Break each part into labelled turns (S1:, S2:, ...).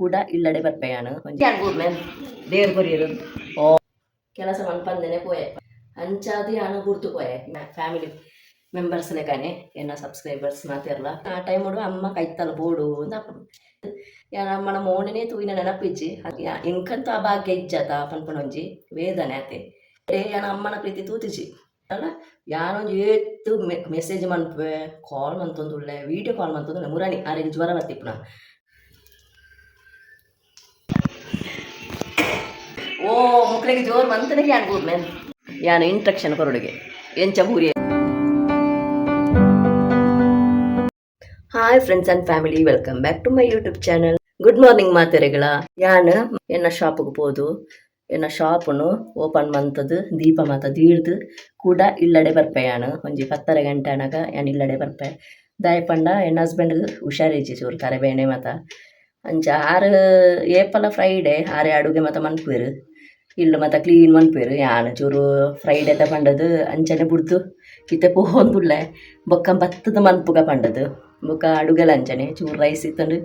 S1: ಕೂಡ ಇಲ್ಲಡೆ ಬರ್ಪೆಯಾನು ಒಂಜಿ ಅನ್ಬೂರ್ಲೆ ದೇರ್ ಕೊರಿಯರು ಓ ಕೆಲಸ ಮನ್ಪಂದೆನೆ ಪೋಯೆ ಅಂಚಾದು ಯಾನು ಗುರ್ತು ಪೋಯೆ ಫ್ಯಾಮಿಲಿ ಮೆಂಬರ್ಸ್ ಲೆಕ್ಕನೆ ಎನ್ನ ಸಬ್ಸ್ಕ್ರೈಬರ್ಸ್ ಮಾತಿರಲ್ಲ ಆ ಟೈಮ್ ನೋಡು ಅಮ್ಮ ಕೈತಲ್ಲ ಬೋಡು ಅಂತ ಯಾ ನಮ್ಮನ ಮೋಣಿನೇ ತೂಯಿನ ನೆನಪಿಜ್ಜಿ ಎಂಕಂತ ಆ ಭಾಗ್ಯ ಇಜ್ಜತ ಪನ್ಪನೊಂಜಿ ವೇದನೆ ಆತೆ ಏ ಯಾನ ಅಮ್ಮನ ಪ್ರೀತಿ ತೂತಿಜಿ ಅಲ್ಲ ಯಾನೊಂದು ಏತ್ತು ಮೆಸೇಜ್ ಮನ್ಪೆ ಕಾಲ್ ಮಂತೊಂದುಳ್ಳೆ ವಿಡಿಯೋ ಕಾಲ್ ಮಂತೊಂದುಳ್ಳೆ ಮುರಾಣಿ ಆರೆಗೆ ಜ್ವರ ಬರ್ತಿಪ್ಪುನ ಓ ಮುಕ್ಳಿಗೆ ಜೋರು ಮಂತನಿಗೆ ಯಾನ್ ಕೂರ್ಲೆ ಯಾನು ಇಂಟ್ರಕ್ಷನ್ ಕೊರಡುಗೆ ಎಂಚ ಬೂರಿ hi friends and family welcome back to my YouTube channel good morning ಮಾತೆರೆಗಳ. ಯಾನ್ ಎನ್ನ ಶಾಪ್ಗೆ ಪೋದು? ಎನ್ನ ಶಾಪನು ಓಪನ್ ಮಂತದು, ದೀಪ ಮಾತ ದೀಡ್ದು ಕೂಡ ಇಲ್ಲಡೆ ಬರ್ಪೆಯಾನು ಒಂಜಿ ಪತ್ತರ ಗಂಟೆ ಅನಗ ಯಾನ್ ಇಲ್ಲಡೆ ಬರ್ಪೆ. ದಾಯಪಂಡ ಎನ್ನ ಹಸ್ಬೆಂಡ್ ಹುಷಾರಿಜಿ ಚೂರು ಕರೆಬೇಣೆ ಮಾತ. ಅಂಚ ಆರು ಏಪಲ ಫ್ರೈಡೆ ಆರೆ ಅಡುಗೆ ಮಾತ ಮನ್ಪುವೆರು ಇಲ್ಲು ಮಾತ ಕ್ಲೀನ್ ಮನ್ಪುವೆರು ಯಾನ್ ಚೂರು ಫ್ರೈಡೆ ತ ಪಂಡದು ಅಂಚನೆ ಬುಡ್ದು ಕಿತೆ ಪೋವೊಂದುಲ್ಲೆ ಬೊಕ್ಕ ಬತ್ತದ ಮನ್ಪುಗ ಪಂಡದು. ಬೊಕ್ಕ ಅಡುಗೆ ಅಂಚನೆ ಚೂರು ರೈಸ್ ಇತ್ತಂಡು.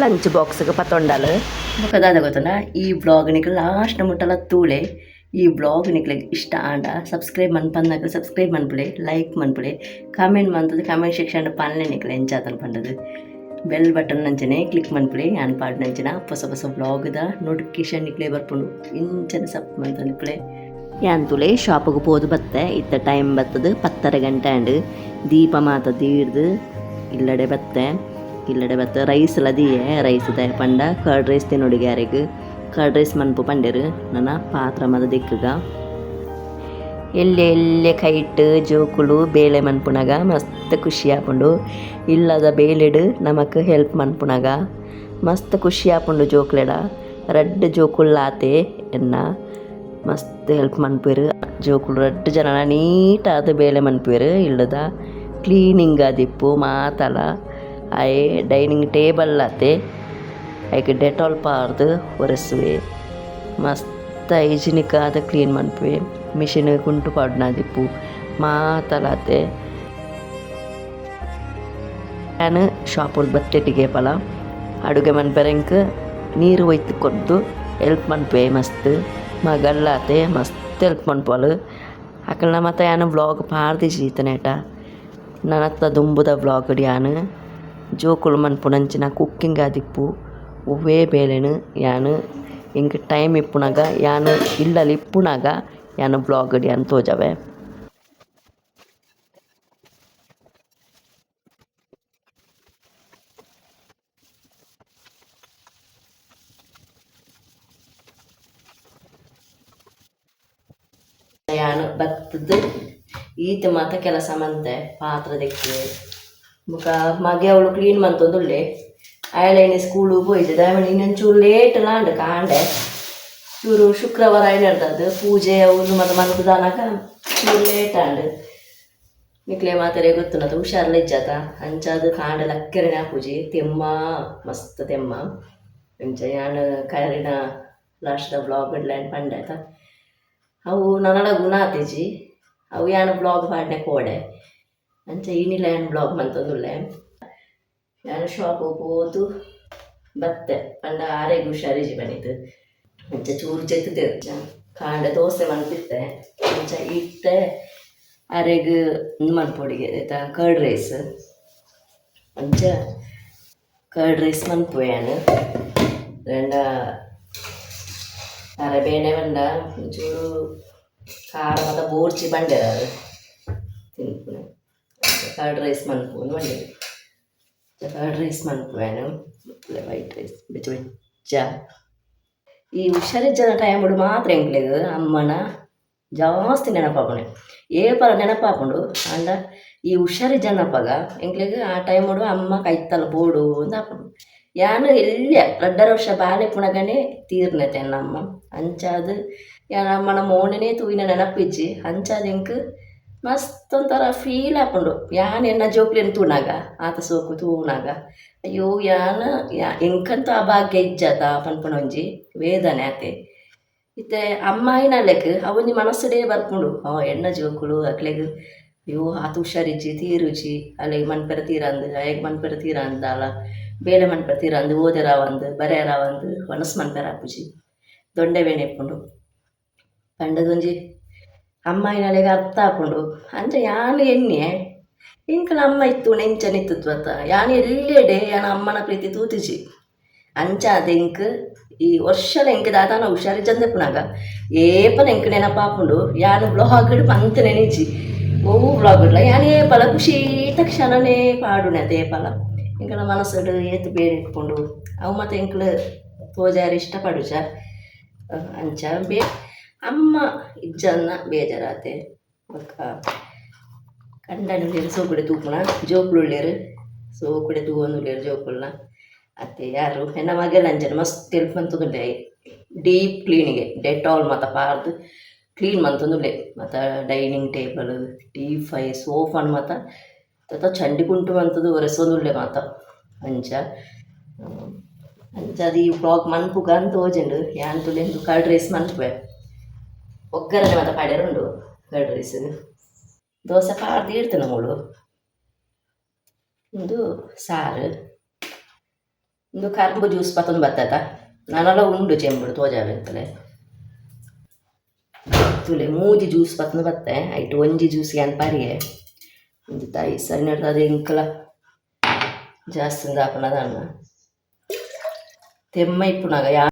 S1: ಲಂಚ್ ಬಾಕ್ಸ್ಗೆ ಪತ್ತೊಂಡಲು ಬೊಕ್ಕ ದಾದ ಗೊತ್ತನ ಈ ಬ್ಲಾಗ್ ನಿಕ್ಲು ಲಾಸ್ಟ್ ಮುಟ್ಟಲ ತೂಳೆ. ಈ ಬ್ಲಾಗ್ ನಿಕ್ಲೆ ಇಷ್ಟ ಆಂಡ ಸಬ್ಸ್ಕ್ರೈಬ್ ಮನ್ಪಂದಾಗ ಸಬ್ಸ್ಕ್ರೈಬ್ ಮನ್ಪುಳೆ ಲೈಕ್ ಮನ್ಪುಳೆ. ಕಾಮೆಂಟ್ ಮಂತದ್ದು ಕಾಮೆಂಟ್ ಸೆಕ್ಷನ್ ಪನ್ಲೆ ನಿಕ್ಲೆ ಎಂಚಾತನ್ ಪಂಡದು. ಬೆಲ್ ಬಟನ್ ನಂಚನೆ ಕ್ಲಿಕ್ ಮನ್ಪುಳೆ ಆನ್ ಪಾಡ್ ನಂಚನ ಹೊಸ ಹೊಸ ಬ್ಲಾಗ್ದ ನೋಟಿಫಿಕೇಶನ್ ಇಕ್ಲೇ ಬರ್ಪುಂಡು. ಇಂಚನ ಸಪ್ ಮಂತ ನಿಕ್ಲೆ. ಯಾನ್ ತುಳೆ ಶಾಪಿಗೆ ಪೋದು ಬತ್ತೆ. ಇತ್ತ ಟೈಮ್ ಬತ್ತದು ಪತ್ತರ ಗಂಟೆ ಅಂಡ್ ದೀಪ ಮಾತ ದೀಡ್ದು ಇಲ್ಲಡೆ ಬತ್ತೆ. ಇಲ್ಲಡೆ ಬತ್ತೆ. ರೈಸ್ ಲದಿಯೆ ರೈಸ್ ದ ಪಂಡ ಕರ್ಡ್ ರೈಸ್ ತಿನ್ನೋಡಿಗೆ ಯಾರಿಗೆ. ಕರ್ಡ್ ರೈಸ್ ಮನ್ಪು ಪಂಡೆರು ನನ್ನ ಪಾತ್ರ ಮದ ದಿಕ್ಕಗ. ಎಲ್ಲೆ ಎಲ್ಲೆ ಕೈಟ್ ಜೋಕುಳು, ಬೇಳೆ ಮನ್ಪುನಗ ಮಸ್ತ್ ಖುಷಿ ಆಪುಂಡು. ಇಲ್ಲದ ಬೇಲೆಡು ನಮಕ್ ಹೆಲ್ಪ್ ಮನ್ಪುನಗ ಮಸ್ತ್ ಖುಷಿ ಆಪುಂಡು ಜೋಕ್ಲೆಡ. ರಡ್ಡ್ ಜೋಕುಳ್ಳಾತೆ ಎನ್ನ ಮಸ್ತ್ ಹೆಲ್ಪ್ ಮನ್ಪುವೆರ್. ಜೋಕುಳು ರಡ್ಡ್ ಜನ ಆದ ಬೇಳೆ ಮನ್ಪುವೆರ್. ಇಲ್ಲದ ಕ್ಲೀನಿಂಗ್ ಆದಿಪ್ಪು ಮಾತಲ, ಆಯೆ ಡೈನಿಂಗ್ ಟೇಬಲ್ ಆತೆ ಐಕೆ ಡೆಟಾಲ್ ಪಾರ್ದು ಒರೆಸುವೆ. ಮಸ್ತ್ ಹೈಜಿನಿಕ್ ಆದ ಕ್ಲೀನ್ ಮನ್ಪುವೆ ಮಿಷಿನ್ ಕುಂಟು ಪಾಡ್ನಾದಿಪ್ಪು ಮಾತಲಾತೆ ನಾನು ಶಾಪುಲ್ ಬತ್ತೆಟಿಗೆ ಪಲ ಅಡುಗೆ ಮನ್ಪೆರೆಂಕ್ ನೀರು ಒಯ್ತು ಕೊದ್ದು ಹೆಲ್ಪ್ ಮನ್ಪೆ ಮಸ್ತ್ ಮಗಲ್ಲಾತೆ ಮಸ್ತ್ ಹೆಲ್ಪ್ ಮನ್ಪೊಲು ಅಕಲ್ನ ಮತ್ತೆ ಯಾನು ವ್ಲಾಗ್ ಪಾಡ್ದಿಜಿ ಈತನೇಟ ನನ್ನತ್ತ ದುಂಬುದ ವ್ಲಾಗ್ ಯಾನು ಜೋಕುಲು ಮನ್ಪುನಂಚಿನ ಕುಕ್ಕಿಂಗ್ ಆದಿಪ್ಪು ಒವ್ವೇ ಬೇಲೆನು ಯಾನು ಇಂಕ್ ಟೈಮ್ ಇಪ್ಪುನಗ ಯಾನು ಇಲ್ಲಲ್ಲಿ ಇಪ್ಪುನಗ ಯಾನು ಬ್ಲಾಗ್ ಯಾನು ತೋಜವೆ ಯಾನು ಬತ್ತದು ಈತ ಮಾತ ಕೆಲಸ ಮಂತೆ ಪಾತ್ರ ದೆಕ್ಕೆ ಮುಖ ಮಗೆ ಅವಳು ಕ್ಲೀನ್ ಮಂತೊಂದುಳ್ಳೆ ಅಯಲೇನಿ ಸ್ಕೂಲು ಪೋಯ್ತು ದಯಮಣಿ ಇನ್ನೊಂಚೂರು ಲೇಟ್ ಲಾಂಡ್ ಕಾಂಡೆ ಚೂರು ಶುಕ್ರವಾರ ಏನಿರ್ತದ್ದು ಪೂಜೆ ಅವನು ಮತ್ತು ಮನ್ಪುದಾನಾಗ ಚೂರು ಲೇಟ್ ಆಂಡ್ ನಿಕ್ಲೆ ಮಾತಾರೆ ಗೊತ್ತುನತ ಹುಷಾರ್ಲ ಇಜ್ಜಾತ ಅಂಚಾದು ಕಾಂಡ ಲಕ್ಕೆರೆನ ಪೂಜೆ ತೆಮ್ಮ ಮಸ್ತ್ ತೆಮ್ಮ ಅಂಚ ಯಾಣ ಕರಿನ ಲಾಸ್ಟ್ದ ಬ್ಲಾಗ್ ಇಡ್ಲೇನ್ ಪಂಡಾಯ್ತ ಅವು ನನಡ ಗುಣ ಆತಿಜಿ ಅವು ಯಾಣ ಬ್ಲಾಗ್ ಪಾಡ್ನೆ ಕೋಡೆ ಅಂಚ ಈನಿಲ್ಲ ಯಾನ್ ಬ್ಲಾಗ್ ಮಂತೊಂದುಲ್ಲೆ ಯಾನು ಶಾಪ್ ಹೋತು ಬತ್ತೆ, ಪಂಡ ಆರೆಗ್ ಹುಷಾರಿಜಿ ಬನಿತು. ಮುಂಚೆ ಚೂರು ಜೆತ್ತದೆ ಕಾಂಡ ದೋಸೆ ಮನ್ಪಿತ್ತೆ. ಮುಂಚೆ ಇಟ್ಟೆ ಅರೆಗ್ ಮನ್ಪೊಡಿಗೆ, ಆಯ್ತಾ? ಕರ್ಡ್ ರೈಸ್ ಮುಂಚ ಕರ್ಡ್ ರೈಸ್ ಮನ್ಪುಯಾನು ರೆಂಡ ಅರೆ ಬೇನೆ ಬಂದ. ಒಂಚೂರು ಖಾರ ಮತ್ತು ಬೋರ್ಚಿ ಬಂಡೆ ತಿನ್ಪುನೆ. ಕರ್ಡ್ ರೈಸ್ ಮನ್ಪುನು ಬಂಡೆ ಕರ್ಡ್ ರೈಸ್ ಮನ್ಪುಯಾನು ವೈಟ್ ರೈಸ್ ಬೆಚ್ಚ ಬೆಚ್ಚ ಈ ಹುಷಾರಿಜ್ಜನ ಟೈಮ್ ಬಿಡು ಮಾತ್ರ ಎಂಕ್ಲೆಗ್ ಅಮ್ಮನ ಜಾಸ್ತಿ ನೆನಪಾಪುಣೆ ಏಪರ ನೆನಪಾಪುಂಡು ಅಂಡ ಈ ಹುಷಾರಿಜ್ಜ ನೆನಪಾಗ ಎಂಕ್ಲೆಗ್ ಆ ಟೈಮ್ ಬಿಡು ಅಮ್ಮ ಕೈತಲ್ಲ ಬೋಡು ಅಂತ ಆಪುಂಡು ಯಾನು ಎಲ್ಲಿಯ ರಡ್ಡರ ವರ್ಷ ಬಾಲೆ ಪುಣಗನೆ ತೀರ್ನೆತೆ ನಮ್ಮ ಅಂಚಾದ್ ಯಾನ ಅಮ್ಮನ ಮೋಣಿನೇ ತೂಯಿನ ನೆನಪಿಜ್ಜಿ ಅಂಚಾದ್ ಎಂಕ್ ಮಸ್ತ್ ಒಂಥರ ಫೀಲ್ ಆಪುಂಡು ಯಾನ್ ಎನ್ನ ಜೋಕ್ಲೆನ್ ತೂನಾಗ ಆತ ಸೋಕು ತೂನಾಗ ಅಯ್ಯೋ, ಯಾನ, ಯಾ, ಎಂಕಂತ ಆ ಭಾಗ್ಯ ಇಜ್ಜಾತ ಪನ್ಪುನೊಂಜಿ ವೇದನೆ ಆತೆ. ಇತ್ತೆ, ಅಮ್ಮಾಯಿನ ಲೆಕ್ ಅವೊಂಜಿ ಮನಸ್ಸಡೇ ಬರ್ಪುಂಡು ಅವ ಎಣ್ಣ ಜೋಕುಲು ಅಕ್ಲೆಗ್, ಅಯ್ಯೋ, ಆತ ಹುಷಾರಿಜ್ಜಿ ತೀರುಜಿ ಅಲ್ಲಿಗೆ ಮನ್ಪೆರ ತೀರ ಅಂದ್ ಅಯ್ಯಗ್ ಮನ್ಪೆರ ತೀರ ಅಂದಾಲ ಬೇಲೆ ತೀರ ಅಂದು, ಓದೆರ ಒಂದು, ಬರೆಯರ ಒಂದು, ಹೊನಸ್ ಮನ್ಪೆರ ಆಪುಜಿ ದೊಂಡೆ ಬೇಣೆ ಇಪ್ಪುಂಡು ಪಂಡದೊಂಜಿ ಅಮ್ಮಾಯಿನಲೆಗೆ ಅರ್ಥ ಹಾಕೊಂಡು ಅಂದ್ರೆ ಯಾನು ಎಣ್ಣೆ ಇಂಕಲ ಅಮ್ಮ ಇತ್ತು ನೆಂಚ ನಿತ್ತುತ್ತು ಅತ್ತ ಯಾನು ಎಲ್ಲೆಡೆ ಯಾನ ಅಮ್ಮನ ಪ್ರೀತಿ ತೂತಿಜಿ ಅಂಚ ಅದೆಂಕ್ ಈ ವರ್ಷಲ ಎಂಕ್ ದಾದಾನ ಹುಷಾರಿ ಜಂದೆಪ್ಪನಾಗ ಏಪನ ಎಂಕ್ ನೆನಪಾಪುಂಡು ಯಾನು ಬ್ಲಾಗ್ ಪಂತ ನೆನೆಜಿ ಓ ಬ್ಲಾಗ್ ಇಡ್ಲ ಯಾನು ಏಪಲ ಖುಷಿ ತಕ್ಷಣನೇ ಪಾಡುನೆ ಅದೇ ಏಪಲ ಎಂಕಲ ಮನಸ್ಸಡು ಏತು ಬೇರೆ ಇಟ್ಕೊಂಡು ಅವು ಮತ್ತೆ ಎಂಕ್ಲು ತೋಜಾರು ಇಷ್ಟಪಡುಜ ಅಂಚ ಬೇ ಅಮ್ಮ ಇಜ್ಜನ್ನ ಬೇಜಾರಾತೆ. ಬೊಕ್ಕ ಕಂಡನುಳ್ಳೇರು ಸೋಕುಡೆ ತೂಪುನ ಜೋಕುಳುಳ್ಳೇರು ಸೋಕುಡೆ ತೂವೊಂದುಳ್ಳೇರು ಜೋಕುಲ್ನ. ಅತ್ತೆ, ಯಾರು? ಹೆಣ್ಣ ಮಗೆಲ್ಲ ಅಂಜನೆ ಮಸ್ತ್ ಎಲ್ಪ್ ಮಂತುಂಡೆ ಡೀಪ್ ಕ್ಲೀನಿಗೆ ಡೆಟಾಲ್ ಮತ್ತು ಪಾರ್ದು ಕ್ಲೀನ್ ಮಂತೊಂದುಲ್ಲೆ ಮತ್ತು ಡೈನಿಂಗ್ ಟೇಬಲ್ ಟೀಫೈ ಸೋಫಾನ್ ಮತ್ತು ತತ ಚಂಡಿ ಕುಂಟು ಮಂತದು ಒರೆಸೊಂದುಲ್ಲೆ ಮಾತ. ಅಂಚ. ಅಂಚ ಅದು ಈ ಬ್ಲಾಗ್ ಮನ್ಪುಗ ಅಂತ ಓಜೆಂಡು ಯಾನ್ ತುಲೆಂದು ಕರ್ಡ್ ರೈಸ್ ಮನ್ಪುವೆ ಒಗ್ಗರಣೆ ಮಾತ ಪಾಡ್ಯಾರುಂಡು ಕರ್ಡ್ ರೈಸ್ ದೋಸೆ ಪಾಡ್ದು ಇಡ್ತೇನೆ ಮೂಳು ಒಂದು ಸಾರು ಒಂದು ಕರ್ಬು ಜ್ಯೂಸ್ ಪತ್ತೊಂದು ಬರ್ತದ ನಾನೆಲ್ಲ ಉಂಡು ಚೆಂಬುಡು ತೋಜಾವೆ ಅಂತಲೇ ತುಲೆ ಮೂಜಿ ಜ್ಯೂಸ್ ಪತ್ತೊಂದು ಬತ್ತೆ ಐಟು ಒಂಜಿ ಜ್ಯೂಸ್ಗೆ ಅನ್ ಪಾರಿಗೆ ಒಂದು ತಾಯಿ ಸರಿ ನಡ್ದು ಎಂಕಲ ಜಾಸ್ತಿ ದಾಪನದ ಅನ್ನ ತೆಮ್ಮ ಇಪ್ಪುನಾಗ ಯಾ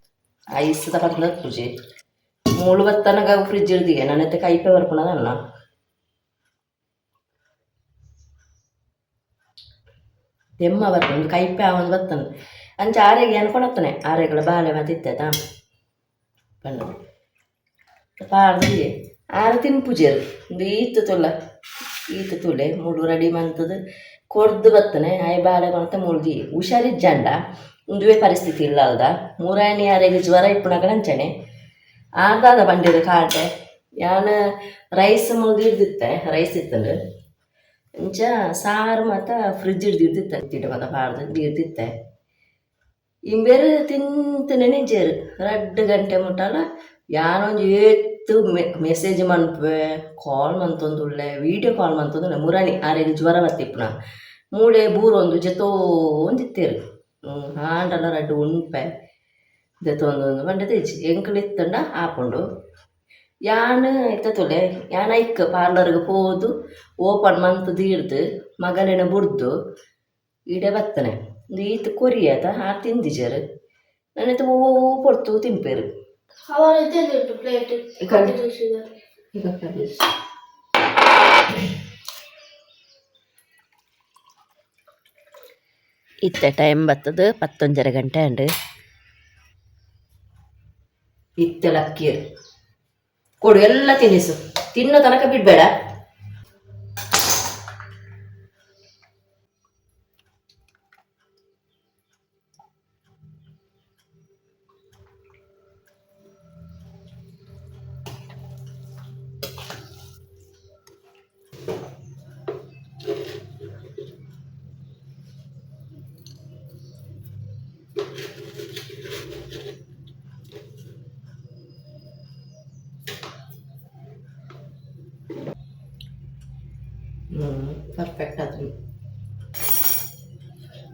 S1: ಐಸ್ ತಗೊಂಡ ಪೂಜೆ ಮೂಳು ಬತ್ತನಗ ಫ್ರಿಜ್ ಇಡ್ದಿಗೆ ನನ್ನತ್ತೆ ಕೈಪೆ ಬರ್ಪುನದ ಅನ್ನ ತೆಮ್ಮ ಬರ್ತದೆ ಕೈಪೆ ಅವನು ಬರ್ತಾನೆ ಅಂಚ ಆರೆಗೆ ಅನ್ಕೊಳತ್ತಾನೆ ಆರೆಗಳ ಬಾಳೆ ಮತ್ತೆ ಇತ್ತೈತಾ? ಬಣ್ಣ ಪಾಡ್ದಿಗೆ ಆರು ತಿನ್ಪುಜೇರು ಒಂದು ಈತು ತುಲ್ಲ ಈತು ತುಲೆ ಮುಳು ರೆಡಿ ಮಂತದ್ದು ಕೊಡ್ದು ಬತ್ತಾನೆ. ಆಯ್ ಬಾಳೆ ಮತ್ತೆ ಮುಳ್ದಿ. ಹುಷಾರಿಜ್ಜಂಡ ಒಂದುವೇ ಪರಿಸ್ಥಿತಿ ಇಲ್ಲ ಅಲ್ದ ಆರೆಗೆ ಜ್ವರ ಇಪ್ಪುನಾಗ ಅಂಚನೆ ಆರ್ದಾದ ಬಂಡಿದ ಕಾಟೆ. ಯಾನ ರೈಸ್ ಮುಳ್ದು ಹಿಡ್ದಿತ್ತೆ ರೈಸ್ ಇತ್ತಲ್ಲ ಇಂಚ ಸಾರು ಮತ್ತು ಫ್ರಿಜ್ ಹಿಡ್ದಿರ್ತಿತ್ತೆ ತಿಂಡಿ ಮತ್ತು ಬಾರ್ದು ಇರ್ತಿತ್ತೆ ಇಂಬೇರು ತಿಂತ ನಿಜರು ರಡ್ಡು ಗಂಟೆ ಮುಟ್ಟಲ್ಲ ಯಾನೊಂದು ಏತ್ತು ಮೆ ಮೆಸೇಜ್ ಮನ್ಪೆ ಕಾಲ್ ಮಂತೊಂದುಳ್ಳೆ ವಿಡಿಯೋ ಕಾಲ್ ಮಂತೊಂದುಳ್ಳೆ ಮುರಾಣಿ ಆರೆಗೆ ಜ್ವರ ಬರ್ತಿಪ್ಪುನ ಮೂಳೆ, ಬೂರೊಂದು ಜೊತೋ ಒಂದಿತ್ತೇರು. ಹಾಂಡಲ್ಲ ರಡ್ಡು ಉಣ್ಪೆ. ಜೊತೊಂದೊಂದು ಬಂಡೆ ತೆಜಿ ಎಂಕಲ್ ಇತ್ತಂಡ ಹಾಕೊಂಡು ಯಾನ್ ಇತ್ತತೊಲೆ ಯಾನ್ ಐಕ್ ಪಾರ್ಲರ್ಗೆ ಹೋದು ಓಪನ್ ಮಂತ್ ಹಿಡ್ದು ಮಗಲೆನ ಬುಡ್ದು ಈಡೆ ಬತ್ತನೆ ಈತ್ ಕೊರಿಯದ ಆ ತಿಂದಿಜರು ನನ್ನದು ಓ ಕೊಡ್ತು ತಿಂಪೇರು ಇತ್ತ ಟೈಮ್ ಬತ್ತದು ಪತ್ತೊಂಜರ ಗಂಟೆ ಅಂಡ್ ಇತ್ತೆಲ್ಲ ಅಕ್ಕಿ ಕೊಡು ಎಲ್ಲ ತಿನ್ನಿಸು. ತಿನ್ನೋ ತನಕ ಬಿಡ್ಬೇಡ.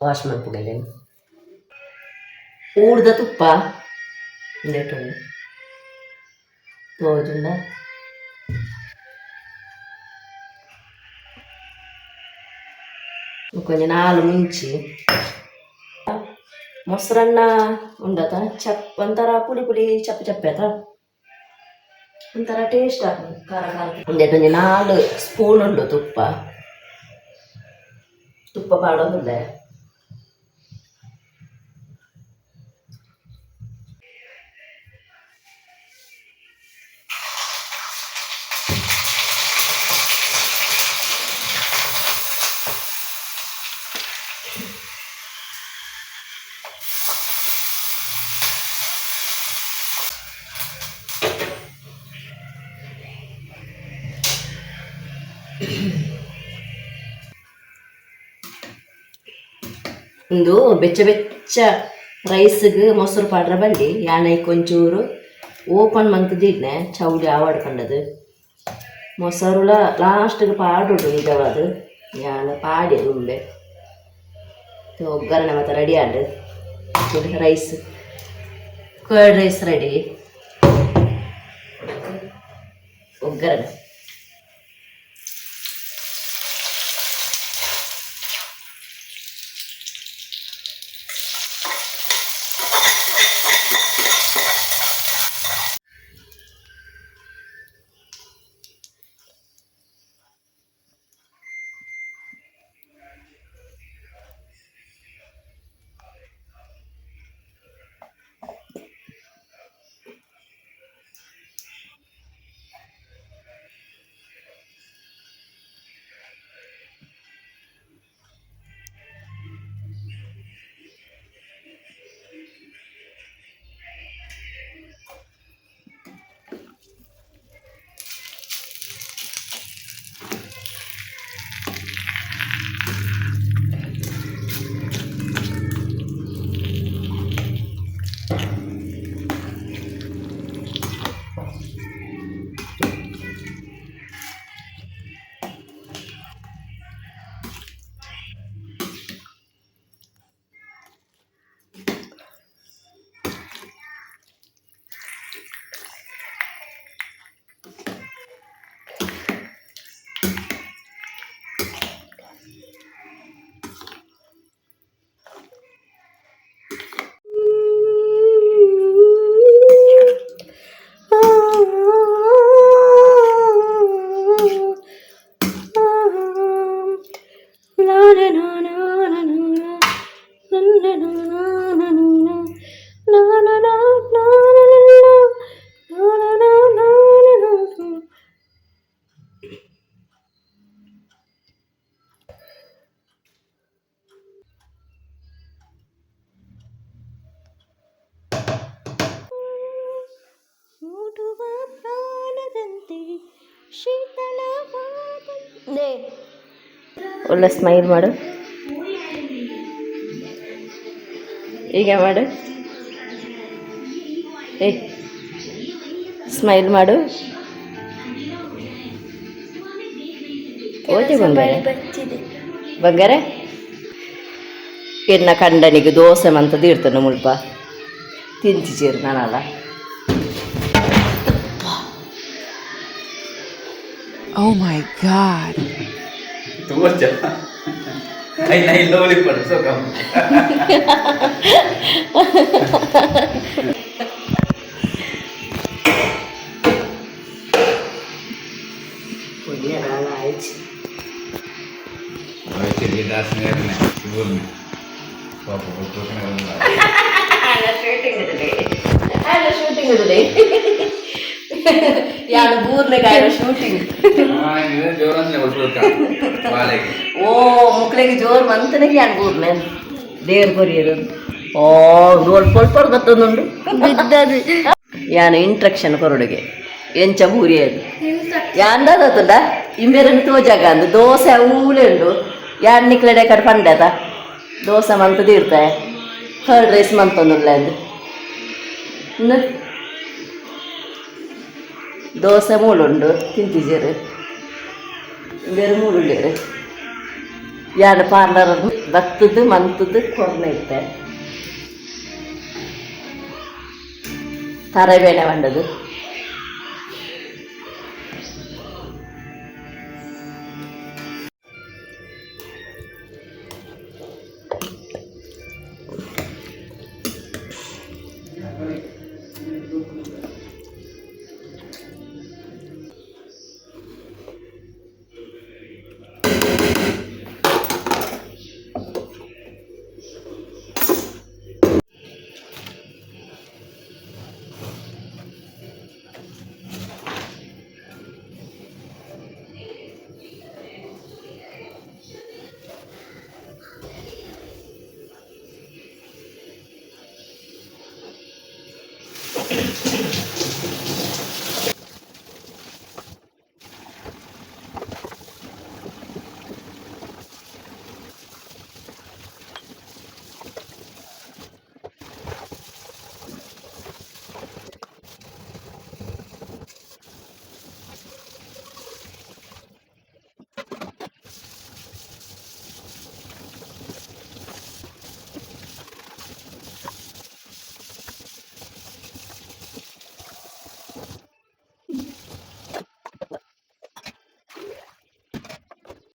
S1: ವಾಶ್ ಮಾಡ್ಬಿಡಲಿ ಊಡ್ದ ತುಪ್ಪ ಒಂದೆಟ್ಟು ತೋಜುಂಡ ಕೊಂಚ ನಾಲು ಮುಂಚಿ ಮೊಸರನ್ನ ಉಂಡತ ಚಪ್ ಒಂಥರ ಪುಡಿ ಪುಡಿ ಚಪ್ಪೆ ಚಪ್ಪೆ ಆತ ಒಂಥರ ಟೇಸ್ಟ್ ಆಗ್ತದೆ ಖಾರ ಖಾರ ಒಂದೆಟ್ಟು ಒಂಜಿ ನಾಲು ಸ್ಪೂನ್ ಉಂಡು ತುಪ್ಪ ತುಪ್ಪ ಮಾಡೋದಿಲ್ಲ ಒಂದು ಬೆಚ್ಚ ಬೆಚ್ಚ ರೈಸ್ಗೆ ಮೊಸರು ಪಾಡ್ರ ಬಂಡಿ, ಯಾಣೈ ಕೊಂಚೂರು ಓಪನ್ ಮಂತದಿಡ್ನೆ ಚೌಡಿ ಆವಾಡ್ಕೊಂಡದು ಮೊಸರುಲ ಲಾಸ್ಟ್ಗೆ ಪಾಡುಡು ನಿಜವಾದ ಯಾಣ ಪಾಡಿ ಉಂಬೆ ಒಗ್ಗರಣೆ ಮತ್ತು ರೆಡಿ ಆಡು ರೈಸ್ ಕರ್ಡ್ ರೈಸ್ ರೆಡಿ ಒಗ್ಗರಣೆ. ಒಳ್ಳೆ ಸ್ಮೈಲ್ ಮಾಡು. ಈಗ ಮಾಡು. ಏ ಸ್ಮೈಲ್ ಮಾಡು. ಓದಿ ಬಂಗಾರ. ಬಂಗಾರ? ಎನ್ನ ಕಂಡನಿಗೆ ದೋಸೆ ಮಂತದ್ದು ಇರ್ತಾನೆ ಮುಲ್ಪ. ತಿಂತಿಚೀರು ನಾನಲ್ಲ.
S2: Oh my god.
S3: તું જ જા કઈ નહીં લોલી પણ શું કામ હવે છેલ્લી
S1: દાસ ને બોલ ને પાપો પોતાને
S3: બોલ ഷൂട്ടിംഗ് ഇതിലേ ഷൂട്ടിംഗ് ഇതിലേ Balik.
S1: ಓ ಮಕ್ಳಿಗೆ ಜೋರು ಮಂತನಿಗೆ ಯಾರು ಮೂರನೇ ದೇವ್ರ ಕೊರಿಯರು. ಓ ಬತ್ತೊಂದುಂಡು ಯಾನು ಇಂಟ್ರಕ್ಷನ್ ಕೊರಡುಗೆ. ಎಂಚ ಬೂರಿ ಅದು? ಯಾಂದಾದತ್ತುಂಡ ಇಂಬೇರನ್ನು ತೋಜಾಗ ಅಂದು. ದೋಸೆ ಊಲೆ ಉಂಡು. ಯಾರು ನಿಕ್ಲೆಡೆ ಕಡೆ ಪಂಡದ ದೋಸೆ ಮಂತದಿರ್ತಾಯ ಕರ್ಡ್ ರೈಸ್ ಮಂತೊಂದುಲ್ಲ ಅಂದು. ಇನ್ನು ದೋಸೆ ಮೂಳುಂಡು ತಿಂತಿದ್ದೀರಿ ಬೇರೆ ಮೂಳುಳ್ಳೇರು ಎರಡು ಪಾರ್ಲರ್ ಬತ್ತದು ಮಂತದ್ದು ಕೊರ್ನೆ ಇತ್ತೆ ತರಬೇನೆ ಬಂಡದು Thank you.